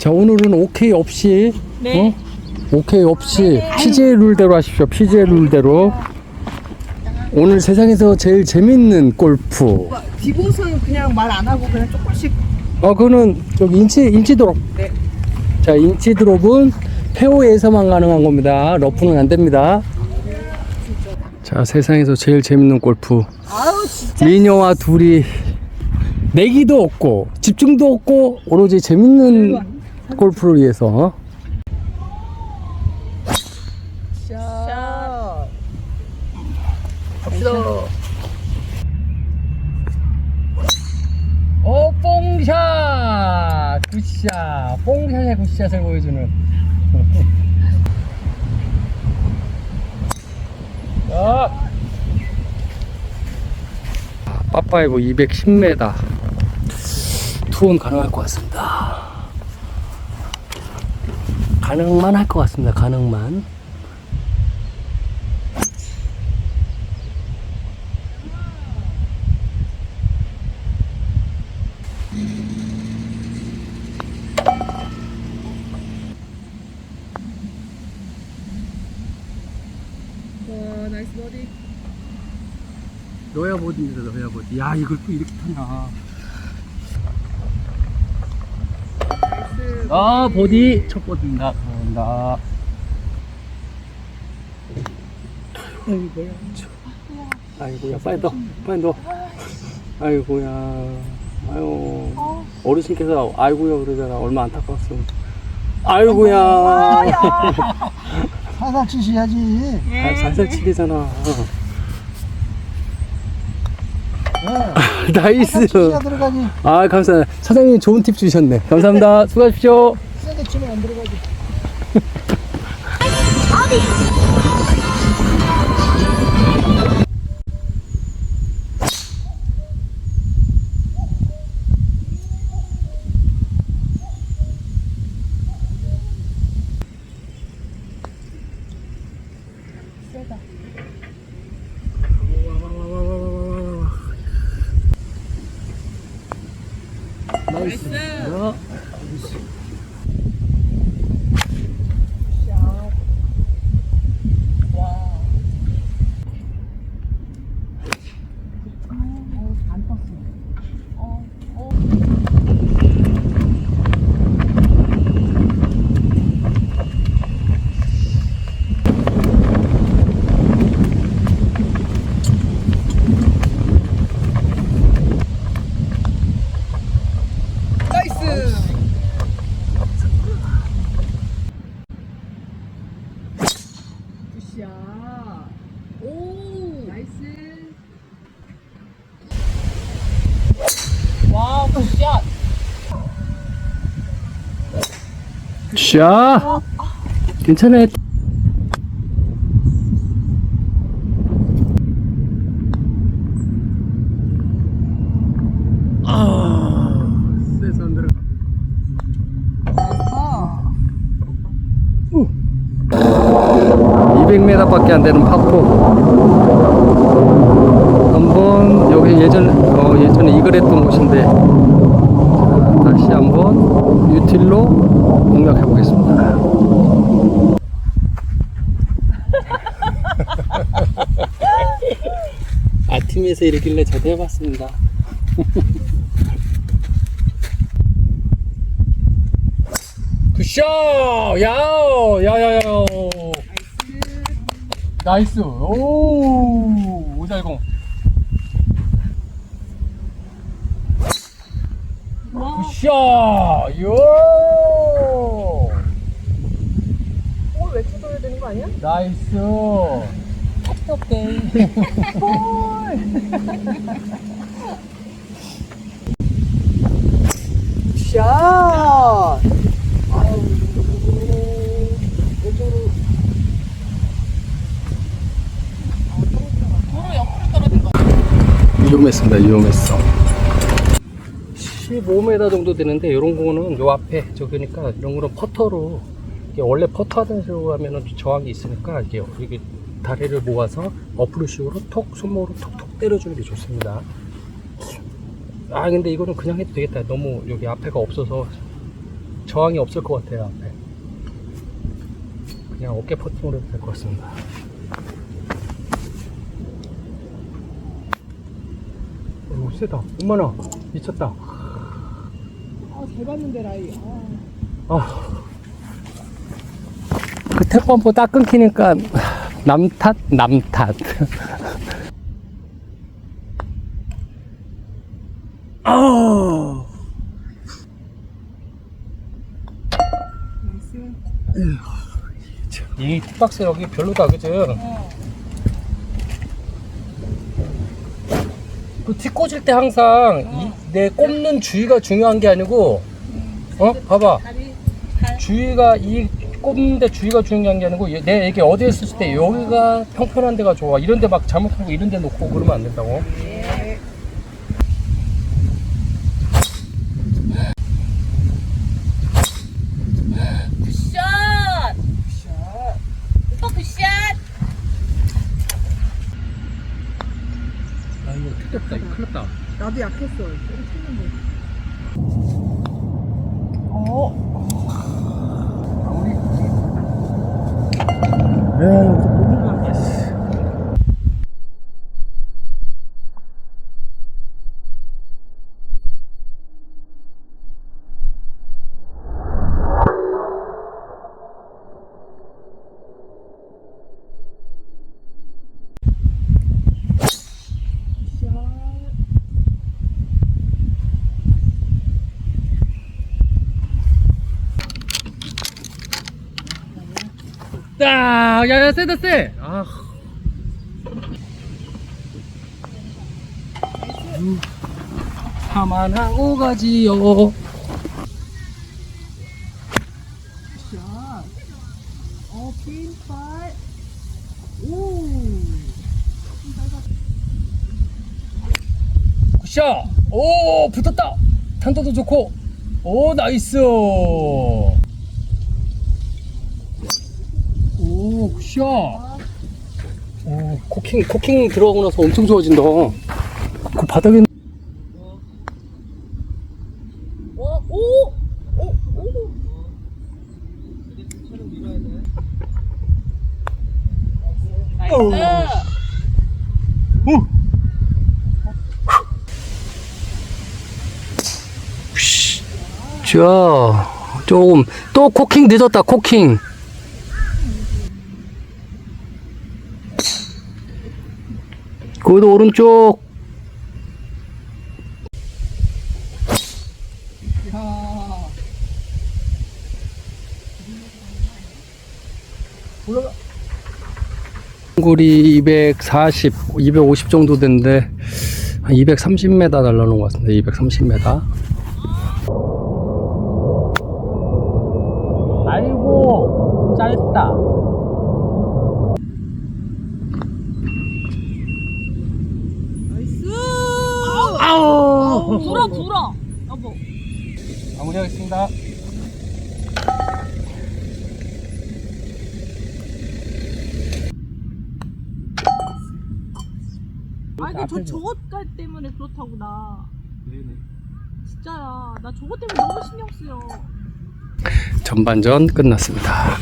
자 오늘은 오케이 없이 네. 어? 오케이 없이 PGA 룰대로 하십시오. PGA 룰대로. 오늘 세상에서 제일 재밌는 골프. 디봇은 그냥 말 안 하고 그냥 조금씩 어, 그거는 저기 인치 인치 드롭. 네. 자, 인치 드롭은 페어에서만 가능한 겁니다. 러프는 안 됩니다. 자, 세상에서 제일 재밌는 골프. 아우 진짜 미녀와 둘이 내기도 없고 집중도 없고 오로지 재밌는 골프를 위해서 샷. 갑시다. 오, 뽕샷! 굿샷! 뽕샷의 굿샷을 보여주는. 아! 빠빠이브 210m. 투혼 가능할 것 같습니다. 가능만 할 것 같습니다. 가능만. 와 나이스 버디. 너야 보디입니다, 너야 보디. 야, 이걸 또 이렇게 타냐. 나이스. 아, 보디. 첫 보디입니다. 감사합니다. 아이고야. 아이고야, 빨리 넣어. 빨리 넣어. 아이고야. 아유. 어르신께서 아이고야 그러잖아. 얼마 안타까웠어. 아이고야. 살살 치셔야지. 아, 살살 치리잖아. 네. 나이스. 들어가지. 아, 감사합니다. 사장님 좋은 팁 주셨네. 감사합니다. 수고하십시오. 세게 치면 안 들어가지. 나이 스. 야. 나이스. 굿샷. 오 나이스. 와우 굿샷. 샤. 괜찮아. 아, 세서 안. 200m밖에 안 되는 파포. 한번 여기 예전 어, 예전에 이글했던 곳인데 한번 유틸로 공략해 보겠습니다. 아팀에서 이러길래 저도 해봤습니다. 굿샷! 야오! 야야야! 나이스! 오! 오잘공. 굿샷! 요! 볼왜 쳐줘야 되는 거 아니야? 나이스! 오케이. 샷. 위험했습니다. 위험했어. 15m 정도 되는데 이런 거는 요 앞에 저기니까 이런 거는 퍼터로 원래 퍼터 식으로 하면은 저항이 있으니까 이게 이게 다리를 모아서 어프로식으로 톡 손목으로 톡톡 때려주는 게 좋습니다. 아 근데 이거는 그냥 해도 되겠다. 너무 여기 앞에가 없어서 저항이 없을 것 같아요 앞에. 그냥 어깨 퍼팅으로 해도 될 것 같습니다. 오 세다. 엄마나 미쳤다. 아, 잘 봤는데, 라이. 아. 아. 그 태권보 딱 끊기니까 남 탓? 남 탓. 아. 이 틱박스 여기 별로다 그죠? 그틱 꽂을 때 항상 이, 내 꼽는 주의가 중요한 게 아니고 어? 봐봐. 주위가 이 꼽는데 주위가 중요한 게 아니고 얘- 내 이게 어디에 있을 때 여기가 평평한 데가 좋아. 이런 데 막 잘못하고 이런 데 놓고 그러면 안 된다고 굿샷! 오빠 굿샷! 아 이거 틀렸다 이거 큰일 났다 약했어. 어? 야 여기서 야, 야, 야, 세다, 세! 아. 하만하고 가지요. 어. 오! 굿샷! 오, 붙었다! 탄도도 좋고. 오, 나이스! 오, 굿샷! 오, 코킹, 코킹 들어가고 나서 엄청 좋아진다. 그 바닥에 어, 오! 오! 오! 나이스! 자, 조금 또 코킹 늦었다. 코킹. 거기도 오른쪽. 골이 240, 250 정도 되는데 한 230m 날라오는 것 같은데 230m. 아이고 짧다. 나이스! 아우. 불어, 불어! 여보. 마무리하겠습니다. 아니, 저, 저것 깔 때문에 그렇다고, 나. 진짜야. 나 저것 때문에 너무 신경 쓰여. 전반전 끝났습니다.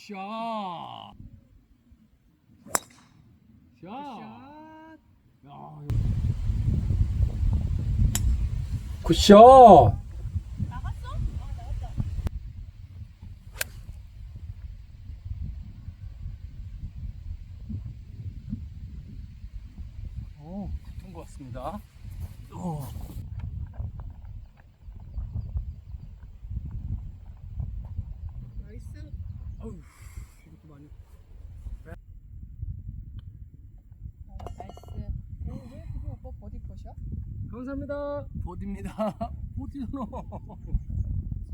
굿샷. 굿샷. 굿샷. 감사합니다. 보디입니다. 보디노.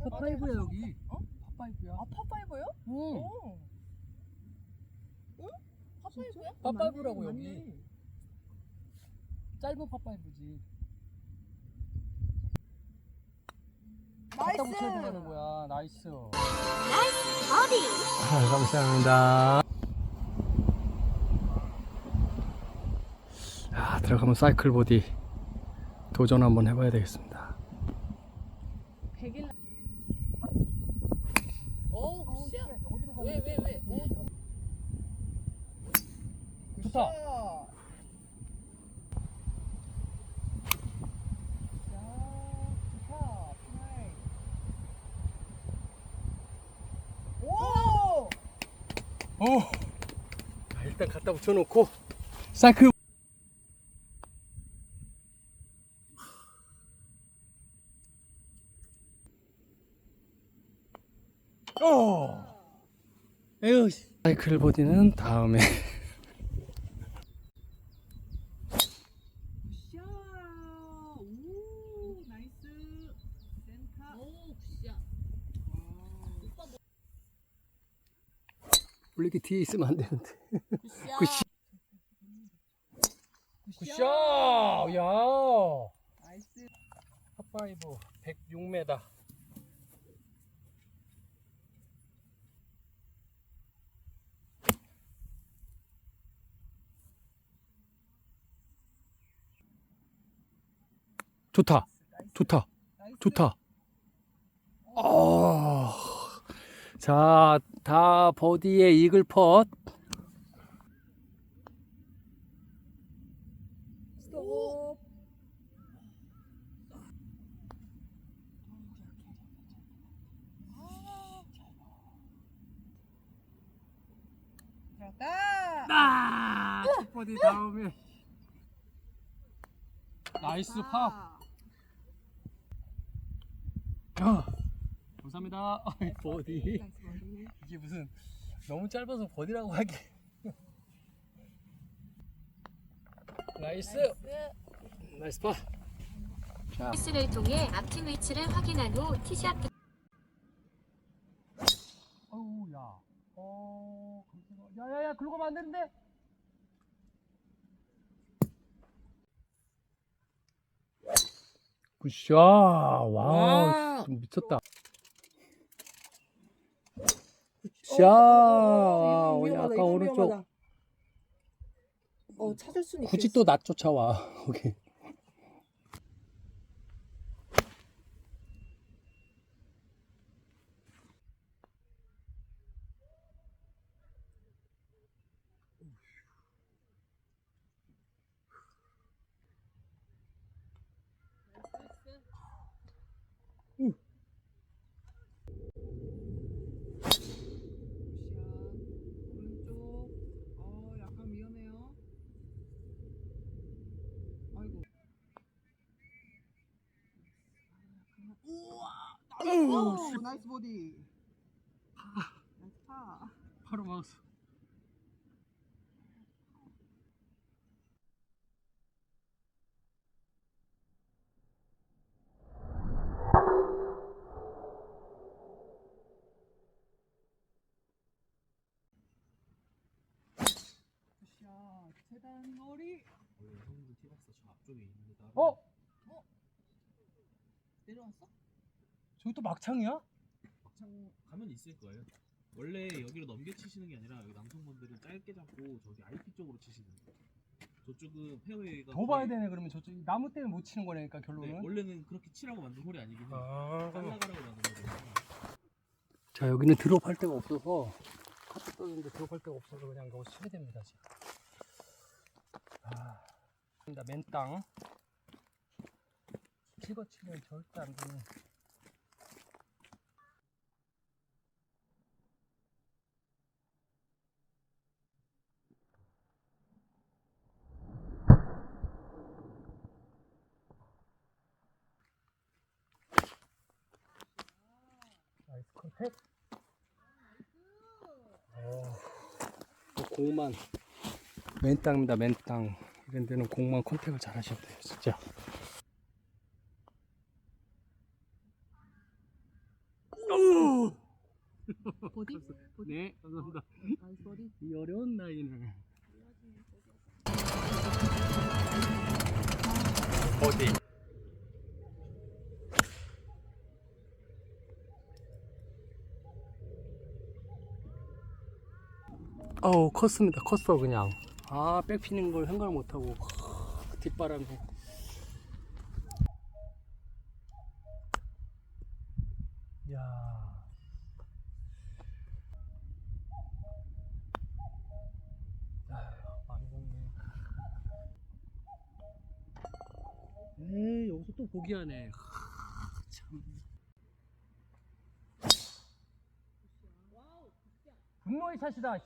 파파이브야 여기. 어? 파파이브야. 아 파파이브요? 응. 오. 응? 파파이브야? 파파이브라고 맞네, 여기. 맞네. 짧은 파파이브지. 나이스. 갖다 붙여야 된다는 거야. 나이스. 아, 감사합니다. 아, 들어가면 사이클 보디 도전 한번 해봐야 되겠습니다. 100일. 오. 왜, 왜, 왜? 오, 좋다. 오! 오. 자, 일단 갖다 붙여놓고 사이클. 오. 에휴. 사이클 보디는 다음에. 굿샷. 오, 나이스. 센터. 오, 굿샷. 원래 이렇게 뒤에 있으면 안 되는데. 굿샷. 굿샷. 야! 나이스. 팝파이브 106m. 좋다. 좋다. 좋다. 어. 자, 다 버디의 이글 펫. 아, 첫 버디 다음에. 나이스 파. 아, 감사합니다. 아이, 버디. 이게 무슨 너무 짧아서 버디라고 하기. 나이스. 나이스 파. 자, 스를 통해 앞팀 위치를 확인한 후 티샷 어우 야. 어, 야야야, 글로 가면 안 되는데. 굿샷. 와우, 좀 미쳤다. 굿샷. 어, 약간 오른쪽. 어 찾을 수는 굳이 또낮 쫓아와. 오케이. 오른쪽. 어 약간 위험해요. 아이고. 우와. 나이스. 나이스 보디. 나이스 파. 바로. 세단 거리. 어? 내려왔어? 저기 또 막창이야? 막창 가면 있을 거예요. 원래 여기로 넘겨 치시는 게 아니라 여기 남성분들은 짧게 잡고 저기 IP 쪽으로 치시는 거예요. 저쪽은 페어웨이가 더 봐야 거의- 되네 그러면 저쪽 나무 때문에 못 치는 거니까 네, 결론은. 원래는 그렇게 치라고 만든 홀이 아니긴 해요. 아. 잘라가라고 만든 거거든요. 자 여기는 드롭할 데가 없어서 카트 떠는데 드롭할 데가 없어서 그냥 여기 치게 됩니다 지금. 아, 맨땅. 집어치면 절대 안 되네. 공만 맨땅입니다 맨땅 이런 데는 공만 컨택을 잘 하셔야 돼요 진짜 컸습니다 컸어 그냥 아 백피는 걸 생각을 못하고 뒷바람에 야. 에이, 여기서 또 보기하네. 하, 참. 분노의 샷이다.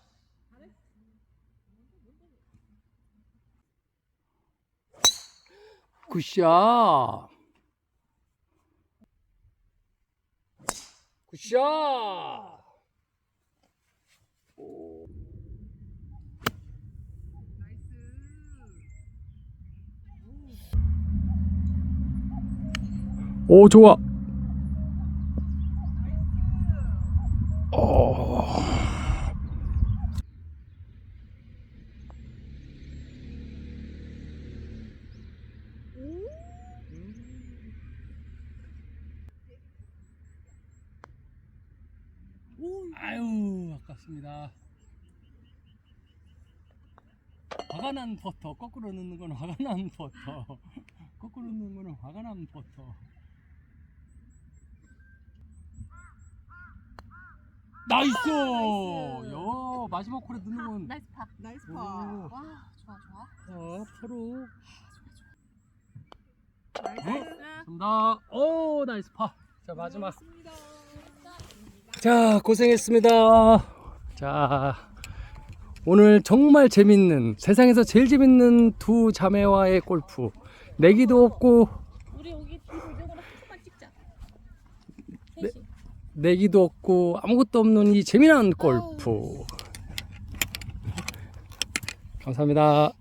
굿샷. 굿샷. 오 좋아. 어. 아유 아깝습니다. 화가 난 퍼터 거꾸로 넣는 건 화가 난 퍼터 거꾸로 넣는 거는 화가 난 퍼터 나이스! 나이스. 야 마지막 홀에 넣는 건 나이스 파. 나이스 오. 파. 와 좋아 좋아. 자, 프로 나이스. 감사합니다 오 나이스 파자 마지막 고맙습니다. 자 고생했습니다 자 오늘 정말 재밌는 세상에서 제일 재밌는 두 자매와의 골프 내기도 없고 우리 여기 찍자. 네. 셋이. 내기도 없고 아무것도 없는 이 재미난 골프 감사합니다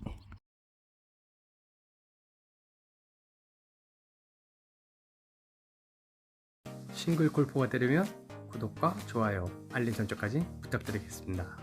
싱글 골프가 되려면 구독과 좋아요 알림 설정까지 부탁드리겠습니다